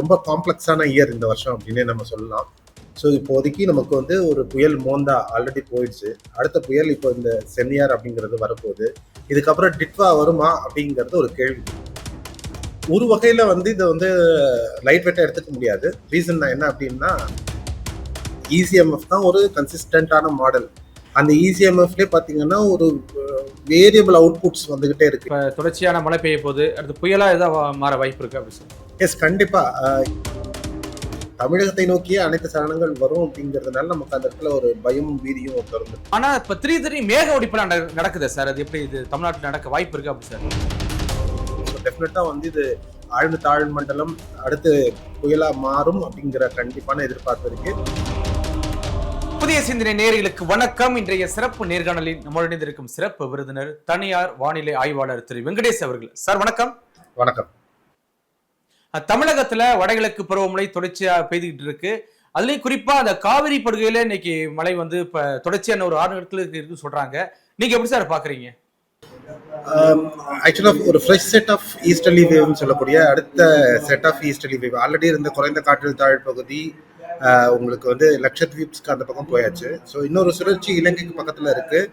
ரொம்ப காம்ப்ளெக்ஸான இயர் இந்த வருஷம் அப்படின்னே நம்ம சொல்லலாம். ஸோ இப்போதைக்கு நமக்கு வந்து ஒரு புயல் மோந்தா ஆல்ரெடி போயிடுச்சு. அடுத்த புயல் இப்போ இந்த சென்னியார் அப்படிங்கிறது வரப்போகுது. இதுக்கப்புறம் டிட்வா வருமா அப்படிங்கிறது ஒரு கேள்வி. ஒரு வகையில் வந்து இதை வந்து லைட் வெட்டாக எடுத்துக்க முடியாது. ரீசன் என்ன அப்படின்னா இசிஎம்எஃப் தான் ஒரு கன்சிஸ்டண்டான மாடல் அந்த இசிஎம்எஃப்லேயே பார்த்தீங்கன்னா ஒரு வேரியபிள் அவுட்புட்ஸ் வந்துக்கிட்டே இருக்கு. தொடர்ச்சியான மழை பெய்ய போகுது அடுத்து புயலாக எதாவது மாற வாய்ப்பு இருக்கு அப்படி சொல்லி எஸ் கண்டிப்பா. தமிழகத்தை நோக்கியே அனைத்து சலனங்கள் வரும் அப்படிங்கிறதுனால நமக்கு அந்த இடத்துல ஒரு பயம் பீதியும் தொடர்ந்து. ஆனா இப்ப திடீர் திடீர் மேக வெடிப்புலாம் நட- நடக்குதே சார். அது எப்படி இது தமிழ்நாட்டில் நடக்க வாய்ப்பு இருக்கு அப்படி சார்? டெஃபினட்டா வந்து இது ஆழ்ந்த தாழ் மண்டலம் அடுத்து புயலா மாறும் அப்படிங்கிற கண்டிப்பான எதிர்பார்ப்பு இருக்கு. புதிய சிந்தனை நேயர்களுக்கு வணக்கம். இன்றைய சிறப்பு நேர்காணலில் நம்முடன் சிறப்பு விருந்தினர் தனியார் வானிலை ஆய்வாளர் திரு வெங்கடேஷ் அவர்கள். சார் வணக்கம். வணக்கம். தமிழகத்துல வடகிழக்கு பருவமழை தொடர்ச்சியா பெய்துகிட்டு இருக்கு. அதுலயும் குறிப்பா அந்த காவிரி படுகையில இன்னைக்கு மழை வந்து இப்ப தொடர்ச்சியான ஒரு ஆறு நாட்களுக்கு இருக்குன்னு சொல்றாங்க. நீங்க எப்படி சார் பாக்குறீங்க? ஆக்சுவலாக ஒரு ஃப்ரெஷ் செட் ஆஃப் ஈஸ்டர்லி வேவ்னு சொல்லக்கூடிய அடுத்த set of easterly wave already இருந்த குறைந்த காற்றழுத்த பகுதி உங்களுக்கு வந்து லட்சத்வீப்ஸ்க்கு அந்த பக்கம் போயாச்சு. ஸோ இன்னொரு சுழற்சி இலங்கைக்கு பக்கத்தில் இருக்குது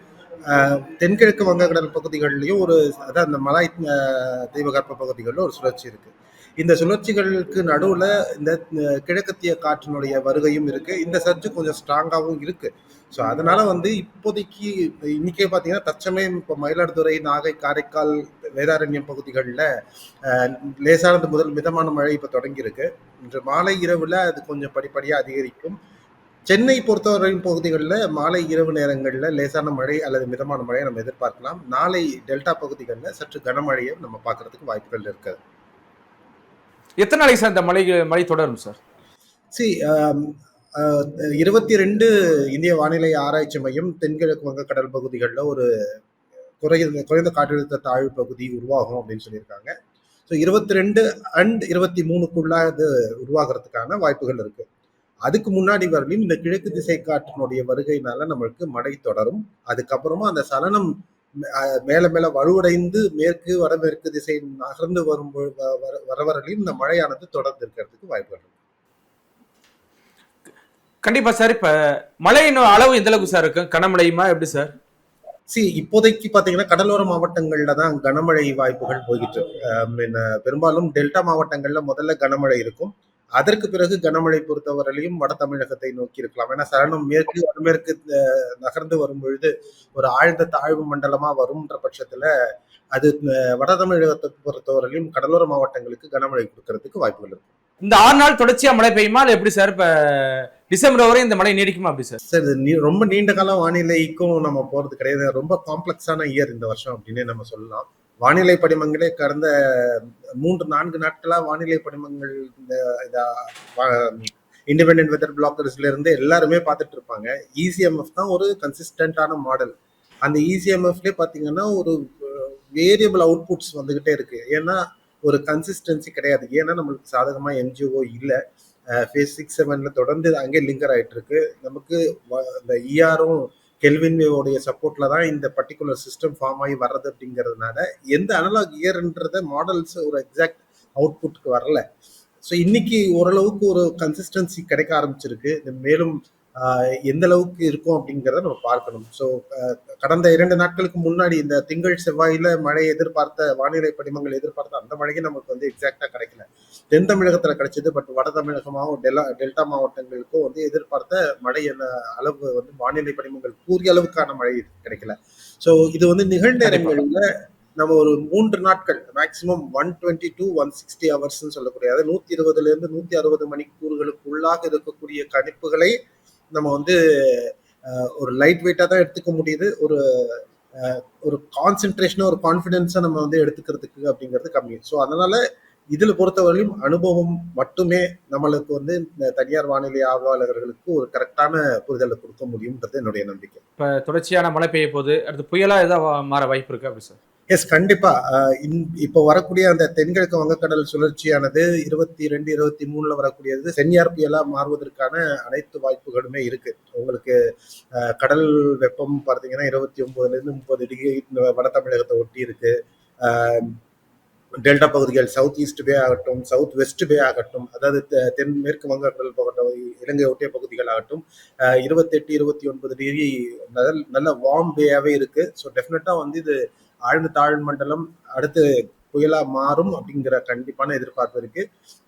தென்கிழக்கு வங்கக்கடல் பகுதிகள்லையும் ஒரு அதான் அந்த மலாய் தெய்வகற்ப தீபகற்ப பகுதிகளில் ஒரு சுழற்சி இருக்குது இந்த சுழற்சிகளுக்கு நடுவில் இந்த கிழக்கத்திய காற்றினுடைய வருகையும் இருக்கு. இந்த சர்ஜு கொஞ்சம் ஸ்ட்ராங்காகவும் இருக்கு. ஸோ அதனால வந்து இப்போதைக்கு இன்னைக்கே பார்த்தீங்கன்னா தற்சமயம் இப்போ மயிலாடுதுறை நாகை காரைக்கால் வேதாரண்யம் பகுதிகளில் லேசானது முதல் மிதமான மழை இப்போ தொடங்கியிருக்கு. இன்று மாலை இரவில் அது கொஞ்சம் படிப்படியாக அதிகரிக்கும். சென்னை பொறுத்தவரையும் பகுதிகளில் மாலை இரவு நேரங்களில் லேசான மழை அல்லது மிதமான மழையை நம்ம எதிர்பார்க்கலாம். நாளை டெல்டா பகுதிகளில் சற்று கனமழையை நம்ம பார்க்கறதுக்கு வாய்ப்புகள் இருக்குது எத்தனை நாளைக்கு சார் இந்த மழை மழை தொடரும் சார்? சி um, uh, இருபத்தி ரெண்டு இந்திய வானிலை ஆராய்ச்சி மையம் தென்கிழக்கு வங்கக்கடல் பகுதிகளில் ஒரு குறைந்த குறைந்த காற்றழுத்த தாழ்வு பகுதி உருவாகும் அப்படின்னு சொல்லியிருக்காங்க. ஸோ இருபத்தி ரெண்டு அண்ட் இருபத்தி மூணுக்குள்ள இது உருவாகிறதுக்கான வாய்ப்புகள் இருக்கு. அதுக்கு முன்னாடி வரலையும் இந்த கிழக்கு திசை காற்றினுடைய வருகையினால நம்மளுக்கு மழை தொடரும். அதுக்கப்புறமா அந்த சலனம் மேல மேல வலுவடைந்து மேற்கு வடமேற்கு திசை நகர்ந்து வரும் பொழு- வ- வர- வர வரலையும் இந்த மழையானது தொடர்ந்து இருக்கிறதுக்கு வாய்ப்புகள் கண்டிப்பா சார் இப்ப மழையின் அளவு எந்த அளவுக்கு சார் இருக்கும் கனமழையுமா? எப்படி சார்? சி இப்போதைக்கு பாத்தீங்கன்னா கடலோர மாவட்டங்கள்ல தான் கனமழை வாய்ப்புகள் போய்கிட்டு பெரும்பாலும் டெல்டா மாவட்டங்கள்ல முதல்ல கனமழை இருக்கும். அதற்கு பிறகு கனமழை பொறுத்தவரையிலும் வட தமிழகத்தை நோக்கி இருக்கலாம். ஏன்னா சரணம் மேற்கு வடமேற்கு நகர்ந்து வரும் பொழுது ஒரு ஆழ்ந்த தாழ்வு மண்டலமா வரும்ன்ற பட்சத்துல அது வட தமிழகத்தை பொறுத்தவரையிலும் கடலோர மாவட்டங்களுக்கு கனமழை கொடுக்கறதுக்கு வாய்ப்புகள் இருக்கு. இந்த ஆறு நாள் தொடர்ச்சியா மழை பெய்யுமா? இல்ல எப்படி சார்? இப்ப டிசம்பர் வரை இந்த மழை நீடிக்குமா அப்படி சார்? சார் இது நீ- ரொம்ப நீண்ட கால வானிலைக்கும் நம்ம போறது கிடையாது. ரொம்ப காம்ப்ளெக்ஸான இயர் இந்த வருஷம் அப்படின்னே நம்ம சொல்லலாம். வானிலை படிமங்களே கடந்த மூன்று நான்கு நாட்களா வானிலை படிமங்கள் இந்த இண்டிபெண்டன்ட் வெதர் பிளாக்கர்ஸ்ல இருந்து எல்லாருமே பார்த்துட்டு இருப்பாங்க. இசிஎம்எஃப் தான் ஒரு கன்சிஸ்டன்டான மாடல் அந்த இசிஎம்எஃப்லேயே பார்த்தீங்கன்னா ஒரு வேரியபிள் அவுட்புட்ஸ் வந்துகிட்டே இருக்கு. ஏன்னா ஒரு கன்சிஸ்டன்சி கிடையாது. ஏன்னா நம்மளுக்கு சாதகமாக என்ஜிஓ இல்லை. ஃபேஸ் சிக்ஸ் செவனில் தொடர்ந்து அங்கே லிங்கர் ஆகிட்டு இருக்கு. நமக்கு வ- இந்த இஆரும் கெல்வின்வேவோடைய சப்போர்ட்ல தான் இந்த பர்டிகுலர் சிஸ்டம் ஃபார்ம் ஆகி வர்றது அப்படிங்கிறதுனால எந்த அனலாக் இயர்ன்றத மாடல்ஸ் ஒரு எக்ஸாக்ட் அவுட்புட்க்கு வரல. ஸோ இன்னைக்கு ஓரளவுக்கு ஒரு கன்சிஸ்டன்சி கிடைக்க ஆரம்பிச்சிருக்கு. மேலும் எந்த அளவுக்கு இருக்கும் அப்படிங்கிறத நம்ம பார்க்கணும். ஸோ கடந்த இரண்டு நாட்களுக்கு முன்னாடி இந்த திங்கள் செவ்வாயில மழை எதிர்பார்த்த வானிலை படிமங்கள் எதிர்பார்த்த அந்த மழையும் நமக்கு வந்து எக்ஸாக்டா கிடைக்கல. தென் தமிழகத்துல கிடைச்சது பட் வட தமிழகமாகவும் டெலா டெல்டா மாவட்டங்களுக்கும் வந்து எதிர்பார்த்த மழை அளவு வந்து வானிலை படிமங்கள் கூறிய அளவுக்கான மழை கிடைக்கல. ஸோ இது வந்து நிகழ்நேரங்கள்ல நம்ம ஒரு மூன்று நாட்கள் maximum one twenty to one sixty ஹவர்ஸ்ன்னு சொல்லக்கூடிய அதாவது நூத்தி இருபதுல இருந்து நூத்தி அறுபது மணிக்கூறுகளுக்குள்ளாக இருக்கக்கூடிய கணிப்புகளை நம்ம வந்து ஒரு லைட் வெயிட்டாக தான் எடுத்துக்க முடியுது. ஒரு ஒரு கான்சென்ட்ரேஷனா ஒரு கான்ஃபிடென்ஸை நம்ம வந்து எடுத்துக்கிறதுக்கு அப்படிங்கிறது கம்மி. ஸோ அதனால இதில் பொறுத்தவரையிலும் அனுபவம் மட்டுமே நம்மளுக்கு வந்து இந்த தனியார் வானிலை ஆய்வாளர்களுக்கு ஒரு கரெக்டான புரிதலை கொடுக்க முடியும்ன்றது என்னுடைய நம்பிக்கை. இப்போ தொடர்ச்சியான மழை பெய்ய போகுது அடுத்து புயலாக ஏதாவது மாற வாய்ப்பு இருக்கு அப்படி சார்? எஸ் கண்டிப்பா. இன்- இப்போ வரக்கூடிய அந்த தென்கிழக்கு வங்கக்கடல் சுழற்சியானது இருபத்தி ரெண்டு இருபத்தி மூணுல வரக்கூடியது சென்னியார் புயலா மாறுவதற்கான அனைத்து வாய்ப்புகளுமே இருக்கு. உங்களுக்கு கடல் வெப்பம் பார்த்தீங்கன்னா இருபத்தி ஒன்பதுல இருந்து முப்பது டிகிரி வட தமிழகத்தை ஒட்டி இருக்கு. டெல்டா பகுதிகள் சவுத் ஈஸ்ட் பே ஆகட்டும் சவுத் வெஸ்ட் பே ஆகட்டும் அதாவது தெ- தென் மேற்கு வங்கக்கடல் போகட்டும் இலங்கை ஒட்டிய பகுதிகள் ஆகட்டும் இருபத்தெட்டு இருபத்தி ஒன்பது டிகிரி நல்ல நல்ல வார்ம் பேயாவே இருக்கு. ஸோ டெஃபினட்டா வந்து இது ஆழ்ந்த தாழ் மண்டலம் அடுத்து புயலா மாறும் அப்படிங்கிற கண்டிப்பான எதிர்பார்ப்பு இருக்கு.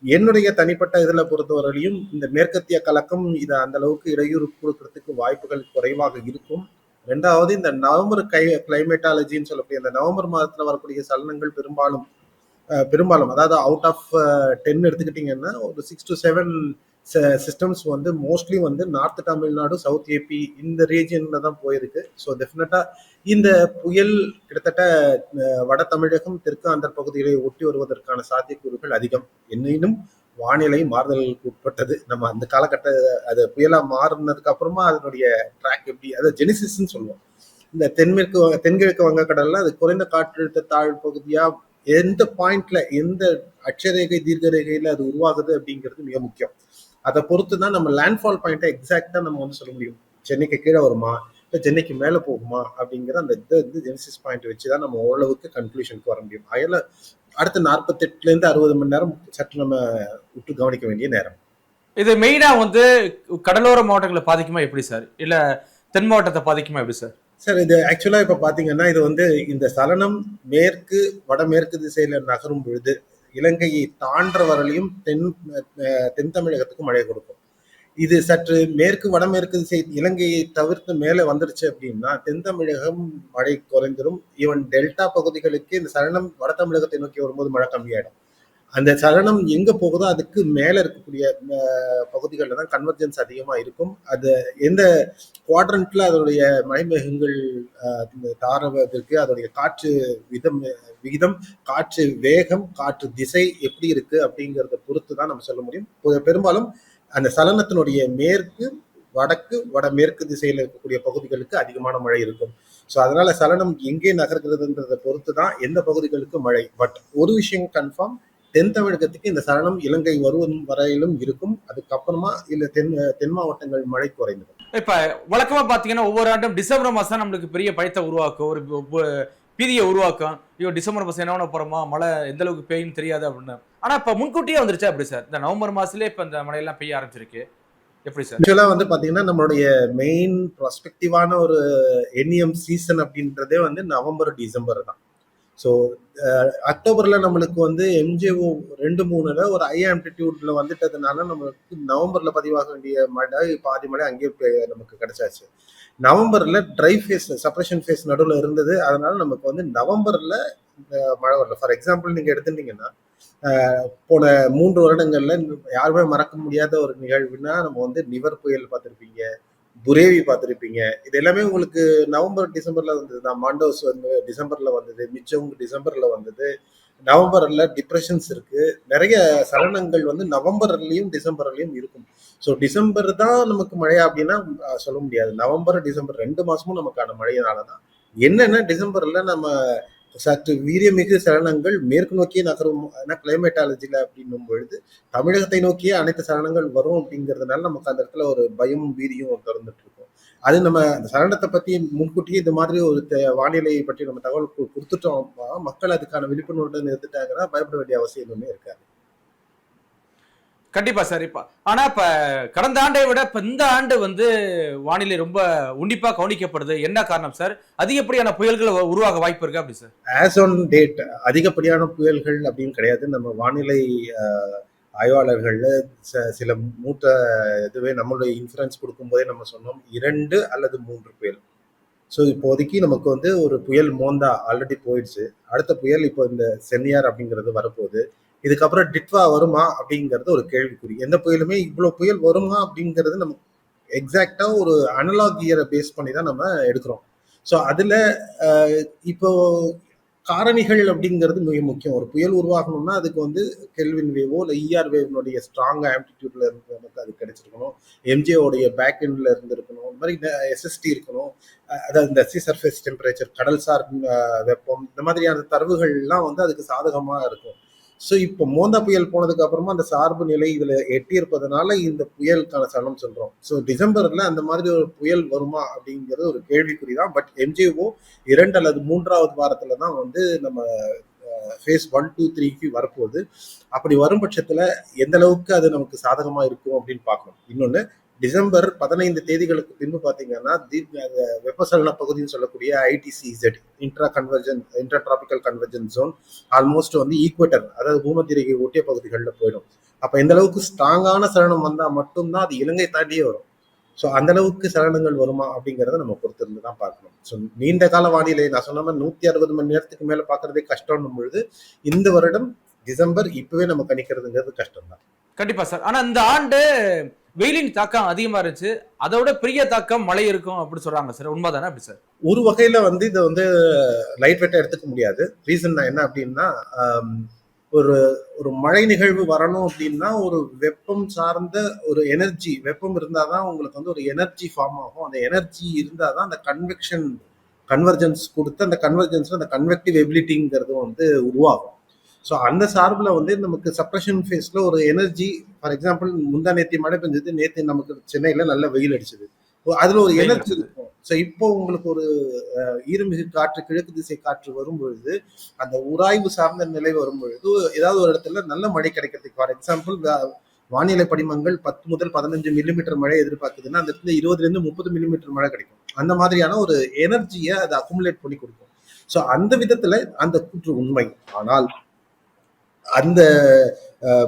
என்னுடைய தனிப்பட்ட இதுல பொறுத்தவரையிலும் இந்த மேற்கத்திய கலக்கம் இதை அந்த அளவுக்கு இடையூறு கொடுக்கறதுக்கு வாய்ப்புகள் குறைவாக இருக்கும். ரெண்டாவது இந்த நவம்பர் கை கிளைமேட்டாலஜின்னு சொல்லக்கூடிய இந்த நவம்பர் மாதத்துல வரக்கூடிய சலனங்கள் பெரும்பாலும் பெரும்பாலும் அதாவது அவுட் ஆஃப் டென் எடுத்துக்கிட்டிங்கன்னா ஒரு சிக்ஸ் டு செவன் சிஸ்டம்ஸ் வந்து மோஸ்ட்லி வந்து நார்த் தமிழ்நாடு சவுத் ஏபி இந்த ரீஜியன்ல தான் போயிருக்கு. ஸோ டெஃபினட்டா இந்த புயல் கிட்டத்தட்ட வட தமிழகம் தெற்கு ஆந்திர பகுதிகளை ஒட்டி வருவதற்கான சாத்தியக்கூறுகள் அதிகம். என்னினும் வானிலை மாறுதல்களுக்கு உட்பட்டது. நம்ம அந்த காலகட்ட அது புயலா மாறினதுக்கு அப்புறமா அதனுடைய ட்ராக் எப்படி அதாவது ஜெனிசிஸ்ன்னு சொல்லுவோம். இந்த தென்மேற்கு வங்க- தென்கிழக்கு வங்கக்கடல்ல அது குறைந்த காற்றழுத்த தாழ் பகுதியா எந்த பாயிண்ட்ல எந்த அட்சரேகை தீர்க்கரேகையில அது உருவாகுது அப்படிங்கிறது மிக முக்கியம். அதை பொறுத்து தான் நம்ம லேண்ட்ஃபால் பாயிண்ட்டை எக்ஸாக்டா நம்ம வந்து சொல்ல முடியும். சென்னைக்கு கீழே வருமா? இல்லை சென்னைக்கு மேலே போகுமா? அப்படிங்கிற அந்த இதை வந்து ஜெனிசிஸ் பாயிண்ட் வச்சு தான் நம்ம ஓரளவுக்கு கன்க்ளூஷனுக்கு வர முடியும். அதில் அடுத்த நாற்பத்தெட்டுலேருந்து அறுபது மணி நேரம் சற்று நம்ம உற்று கவனிக்க வேண்டிய நேரம். இது மெயினா வந்து கடலோர மாவட்டங்களை பாதிக்குமா எப்படி சார்? இல்ல தென் மாவட்டத்தை பாதிக்குமா எப்படி சார்? சார் இது ஆக்சுவலா இப்ப பாத்தீங்கன்னா இது வந்து இந்த சலனம் மேற்கு வடமேற்கு திசையில நகரும் பொழுது இலங்கையை தாண்டுற வரலையும் தென் தென் தமிழகத்துக்கு மழை கொடுக்கும். இது சற்று மேற்கு வடமேற்கு திசை இலங்கையை தவிர்த்து மேலே வந்துருச்சு அப்படின்னா தென் தமிழகம் மழை குறைந்துடும் ஈவன் டெல்டா பகுதிகளுக்கு இந்த சலனம் வட தமிழகத்தை நோக்கி வரும்போது மழை கம்மியாயிடும். அந்த சலனம் எங்க போகுதோ அதுக்கு மேல இருக்கக்கூடிய பகுதிகளில் தான் கன்வர்ஜென்ஸ் அதிகமா இருக்கும். அது எந்த குவாட்ரண்ட்ல அதனுடைய மழைமேகங்கள் இந்த தாரவதற்கு அதனுடைய காற்று விதம் விகிதம் காற்று வேகம் காற்று திசை எப்படி இருக்கு அப்படிங்கிறத பொறுத்து தான் நம்ம சொல்ல முடியும். பெரும்பாலும் அந்த சலனத்தினுடைய மேற்கு வடக்கு வடமேற்கு திசையில் இருக்கக்கூடிய பகுதிகளுக்கு அதிகமான மழை இருக்கும். ஸோ அதனால சலனம் எங்கே நகர்கிறதுன்றதை பொறுத்து தான் எந்த பகுதிகளுக்கு மழை. பட் ஒரு விஷயம் கன்ஃபார்ம் தென் தமிழகத்துக்கு இந்த சலனம் இலங்கை வருவதும் வரையிலும் இருக்கும். அதுக்கப்புறமா இல்ல தென் தென் மாவட்டங்கள் மழை குறைந்துடும் இப்ப வழக்கமா பாத்தீங்கன்னா ஒவ்வொரு ஆண்டும் டிசம்பர் மாசம் நம்மளுக்கு பெரிய பயத்தை உருவாக்கும் ஒரு பீதியை உருவாக்கும். ஐயோ டிசம்பர் மாசம் என்ன பண்ண போறோமா? மழை எந்த அளவுக்கு பெய்யும் தெரியாது அப்படின்னு. ஆனா இப்ப முன்கூட்டியே வந்துருச்சா எப்படி சார்? இந்த நவம்பர் மாசத்துலயே இப்ப இந்த மழையெல்லாம் பெய்ய ஆரம்பிச்சிருக்கு. எப்படி சார்? ஆக்சுவலா வந்து பாத்தீங்கன்னா நம்மளுடைய மெயின் ப்ராஸ்பெக்டிவான ஒரு என்இஎம் சீசன் அப்படின்றதே வந்து நவம்பர் டிசம்பர் தான். ஸோ அக்டோபர்ல நம்மளுக்கு வந்து எம்ஜிஓ ரெண்டு மூணுல ஒரு ஹை ஆம்ப்ளிடியூட்ல வந்துட்டதுனால நம்மளுக்கு நவம்பர்ல பதிவாக வேண்டிய மழை பாதி மழை அங்கேயே நமக்கு கிடைச்சாச்சு. நவம்பர்ல ட்ரை ஃபேஸ் சப்ரேஷன் ஃபேஸ் நடுவில் இருந்தது. அதனால நமக்கு வந்து நவம்பர்ல மழை வரல. ஃபார் எக்ஸாம்பிள் நீங்க எடுத்துட்டீங்கன்னா போன மூன்று வருடங்கள்ல யாருமே மறக்க முடியாத ஒரு நிகழ்வுனா நம்ம வந்து நிவர் புயல் பார்த்துருப்பீங்க. புரேவி பார்த்துருப்பீங்க. இது எல்லாமே உங்களுக்கு நவம்பர் டிசம்பர்ல வந்தது தான். மாண்டோஸ் வந்து டிசம்பர்ல வந்தது மிச்சம் டிசம்பர்ல வந்தது. நவம்பர்ல டிப்ரெஷன்ஸ் இருக்கு. நிறைய சலனங்கள் வந்து நவம்பர்லயும் டிசம்பர்லயும் இருக்கும். ஸோ டிசம்பர் தான் நமக்கு மழையா அப்படின்னா சொல்ல முடியாது. நவம்பர் டிசம்பர் ரெண்டு மாசமும் நமக்கான மழையினால தான். என்னன்னா டிசம்பர்ல நம்ம சற்று வீரியமிகு சலனங்கள் மேற்கு நோக்கியே நகரும் ஏன்னா கிளைமேட்டாலஜியில் அப்படின்னும் பொழுது தமிழகத்தை நோக்கியே அனைத்து சலனங்கள் வரும் அப்படிங்கிறதுனால நமக்கு அந்த இடத்துல ஒரு பயம் வீரியம் திறந்துட்டு இருக்கும் அது நம்ம அந்த சலனத்தை பற்றி முன்கூட்டியே இந்த மாதிரி ஒரு வானிலையை பற்றி நம்ம தகவல் கொடுத்துட்டோம். மக்கள் அதுக்கான விழிப்புணர்வுடன் இருந்துட்டாங்கன்னா பயப்பட வேண்டிய அவசியம் ஒன்றுமே இருக்காது. கண்டிப்பா சார் இப்ப ஆனா இப்ப கடந்த ஆண்டை விட இப்ப இந்த ஆண்டு வந்து வானிலை ரொம்ப உன்னிப்பா கவனிக்கப்படுது. என்ன காரணம் சார்? அதிகப்படியான புயல்கள் உருவாக வாய்ப்பு இருக்கு அப்படி சார்? ஆஸ் ஆன் டேட் அதிகப்படியான புயல்கள் அப்படின்னு கிடையாது. நம்ம வானிலை ஆஹ், ஆய்வாளர்கள்ல ச- சில மூத்த இதுவே நம்மளுடைய இன்ஃபரன்ஸ் கொடுக்கும்போதே நம்ம சொன்னோம் இரண்டு அல்லது மூன்று புயல். ஸோ இப்போதைக்கு நமக்கு வந்து ஒரு புயல் மோந்தா ஆல்ரெடி போயிடுச்சு. அடுத்த புயல் இப்போ இந்த சென்னியார் அப்படிங்கிறது வரப்போகுது. இதுக்கப்புறம் டிட்வா வருமா அப்படிங்கிறது ஒரு கேள்விக்குறி. எந்த புயலுமே இவ்வளோ புயல் வருமா அப்படிங்கிறது நம்ம எக்ஸாக்டாக ஒரு அனலாக் இயரை பேஸ் பண்ணி தான் நம்ம எடுக்கிறோம். ஸோ அதில் இப்போ காரணிகள் அப்படிங்கிறது மிக முக்கியம். ஒரு புயல் உருவாகணும்னா அதுக்கு வந்து கெல்வின் வேவோ இல்லை இஆர் வேவ்னுடைய ஸ்ட்ராங் ஆம்டிடியூட்ல இருந்து அது கிடைச்சிருக்கணும். எம்ஜிஓடைய பேக் எண்ட்ல இருந்து இருக்கணும். இந்த மாதிரி எஸ்எஸ்டி இருக்கணும். அதாவது இந்த சி சர்ஃபேஸ் டெம்பரேச்சர் கடல் சார் வெப்பம் இந்த மாதிரியான தரவுகள்லாம் வந்து அதுக்கு சாதகமாக இருக்கும். ஸோ இப்போ மோந்தா புயல் போனதுக்கு அப்புறமா அந்த சார்பு நிலை இதுல எட்டியிருப்பதனால இந்த புயலுக்கான சலம் சொல்றோம். ஸோ டிசம்பர்ல அந்த மாதிரி ஒரு புயல் வருமா அப்படிங்கிறது ஒரு கேள்விக்குறி தான் பட் எம்ஜிஓ இரண்டு அல்லது மூன்றாவது வாரத்துல தான் வந்து நம்ம ஃபேஸ் ஒன் டூ த்ரீக்கு வரப்போகுது. அப்படி வரும் பட்சத்தில் எந்த அளவுக்கு அது நமக்கு சாதகமாக இருக்கும் அப்படின்னு பார்க்கணும். இன்னொன்று டிசம்பர் பதினைந்து தேதிகளுக்கு பின்பு பார்த்தீங்கன்னா தீப் வெப்பசலன பகுதின்னு சொல்லக்கூடிய ITCZ intra convergence intra tropical convergence zone almost வந்து ஈக்குவேட்டர் அதாவது பூமத்திரைக்கு ஒட்டிய பகுதிகளில் போயிடும். அப்போ இந்த அளவுக்கு ஸ்ட்ராங்கான சலனம் வந்தால் மட்டும்தான் அது இலங்கை தாண்டியே வரும். ஸோ அந்த அளவுக்கு சலனங்கள் வருமா அப்படிங்கிறத நம்ம பொறுத்திருந்து தான் பார்க்கணும். ஸோ நீண்ட கால வானிலை நான் சொன்ன மாதிரி நூற்றி அறுபது மணி நேரத்துக்கு மேலே பார்க்கறதே கஷ்டம்னும் பொழுது இந்த வருடம் டிசம்பர் இப்பவே நம்ம கணிக்கிறதுங்கிறது கஷ்டம் தான் கண்டிப்பா சார். ஆனா இந்த ஆண்டு வெயிலின் தாக்கம் அதிகமா இருந்துச்சு. அதோட பெரிய தாக்கம் மழை இருக்கும் அப்படின்னு சொல்றாங்க சார். உண்மைதானே அப்படி சார்? ஒரு வகையில வந்து இதை வந்து லைட் வெயிட்டா எடுத்துக்க முடியாது. ரீசன் என்ன அப்படின்னா ஒரு ஒரு மழை நிகழ்வு வரணும் அப்படின்னா ஒரு வெப்பம் சார்ந்த ஒரு எனர்ஜி வெப்பம் இருந்தால் தான் உங்களுக்கு வந்து ஒரு எனர்ஜி ஃபார்ம் ஆகும். அந்த எனர்ஜி இருந்தால் தான் அந்த கன்வெக்ஷன் கன்வர்ஜென்ஸ் கொடுத்து அந்த கன்வர்ஜென்ஸ்ல அந்த கன்வெக்டிவ் எபிலிட்டிங்கிறதும் வந்து உருவாகும். ஸோ அந்த சார்பில் வந்து நமக்கு சப்ரஷன் ஃபேஸில் ஒரு எனர்ஜி ஃபார் எக்ஸாம்பிள் முந்தா நேத்தி மழை பெஞ்சது நேற்று நமக்கு சென்னையில் நல்ல வெயில் அடிச்சது. அதில் ஒரு எனர்ஜி. இருக்கும். ஸோ இப்போ உங்களுக்கு ஒரு ஈரமிகு காற்று கிழக்கு திசை காற்று வரும் பொழுது அந்த உராய்வு சார்ந்த நிலை வரும் பொழுது ஏதாவது ஒரு இடத்துல நல்ல மழை கிடைக்கிறதுக்கு ஃபார் எக்ஸாம்பிள் வானிலை படிமங்கள் பத்து முதல் பதினஞ்சு மில்லிமீட்டர் மழை எதிர்பார்க்குதுன்னா அந்த இடத்துல இருபதுல இருந்து முப்பது மில்லிமீட்டர் மழை கிடைக்கும். அந்த மாதிரியான ஒரு எனர்ஜியை அதை அக்குமுலேட் பண்ணி கொடுக்கும். ஸோ அந்த விதத்துல அந்த கூற்று உண்மை. ஆனால் அந்த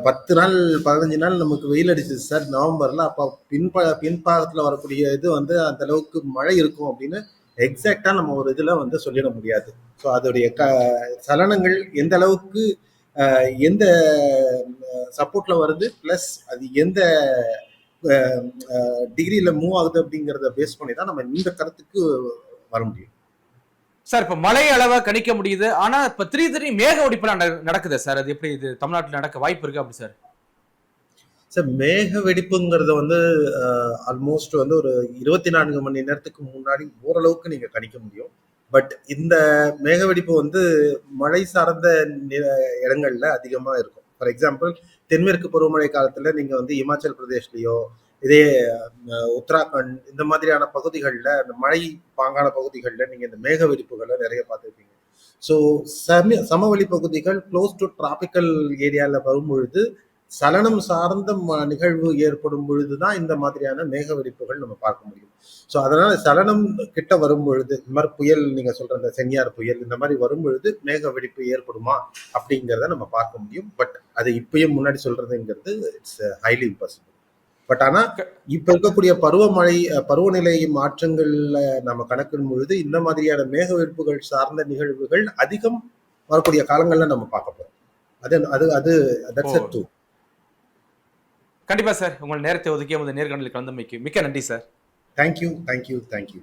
பத்து நாள் பதினஞ்சு நாள் நமக்கு வெயில் அடிச்சது சார் நவம்பர்ல அப்போ பின்ப பின்பாகத்தில் வரக்கூடிய இது வந்து அந்த அளவுக்கு மழை இருக்கும் அப்படின்னு எக்ஸாக்டா நம்ம ஒரு இதுல வந்து சொல்லிட முடியாது. ஸோ அதோடைய க சலனங்கள் எந்த அளவுக்கு எந்த சப்போர்ட்ல வருது ப்ளஸ் அது எந்த டிகிரியில மூவ் ஆகுது அப்படிங்கிறத பேஸ் பண்ணி தான் நம்ம இந்த கருத்துக்கு வர முடியும். சார் இப்ப மழை அளவை கணிக்க முடியுது. ஆனா இப்ப திடீர் திடீர் மேக வெடிப்புலாம் நட- நடக்குது சார்? அது எப்படி இது தமிழ்நாட்டில் நடக்க வாய்ப்பு இருக்கு அப்படி சார்? சார் மேக வெடிப்புங்கிறத வந்து ஆல்மோஸ்ட் வந்து ஒரு இருபத்தி நான்கு மணி நேரத்துக்கு முன்னாடி ஓரளவுக்கு நீங்க கணிக்க முடியும். பட் இந்த மேக வெடிப்பு வந்து மழை சார்ந்த இடங்கள்ல அதிகமா இருக்கும். ஃபார் எக்ஸாம்பிள் தென்மேற்கு பருவமழை காலத்துல நீங்க வந்து இமாச்சல் பிரதேஷ்லயோ இதே உத்தராகண்ட் இந்த மாதிரியான பகுதிகளில் அந்த மழை பாங்கான பகுதிகளில் நீங்கள் இந்த மேக வெடிப்புகளை நிறைய பார்த்துருப்பீங்க. ஸோ சம சமவெளி பகுதிகள் க்ளோஸ் டு டிராபிக்கல் ஏரியாவில் வரும்பொழுது சலனம் சார்ந்த ம- நிகழ்வு ஏற்படும் பொழுது தான் இந்த மாதிரியான மேக வெடிப்புகள் நம்ம பார்க்க முடியும். ஸோ அதனால சலனம் கிட்ட வரும் பொழுது இந்த மாதிரி புயல் நீங்க சொல்ற இந்த செஞ்சார் புயல் இந்த மாதிரி வரும் பொழுது மேக வெடிப்பு ஏற்படுமா அப்படிங்கிறத நம்ம பார்க்க முடியும். பட் அது இப்பயும் முன்னாடி சொல்றதுங்கிறது இட்ஸ் ஹைலி இம்பாசிபிள் பட் ஆனா இப்ப இருக்கக்கூடிய பருவமழை பருவநிலை மாற்றங்கள்ல நம்ம கணக்கிடும் பொழுது இந்த மாதிரியான மேக வெடிப்புகள் சார்ந்த நிகழ்வுகள் அதிகம் வரக்கூடிய காலங்கள்ல நம்ம பார்க்க போறோம். அது அது அது தட்ஸ். டூ கண்டிப்பா சார். உங்கள் நேரத்தை ஒதுக்கி நமது நேர்காணலில் கலந்தமைக்கு மிக்க நன்றி சார். Thank you thank you thank you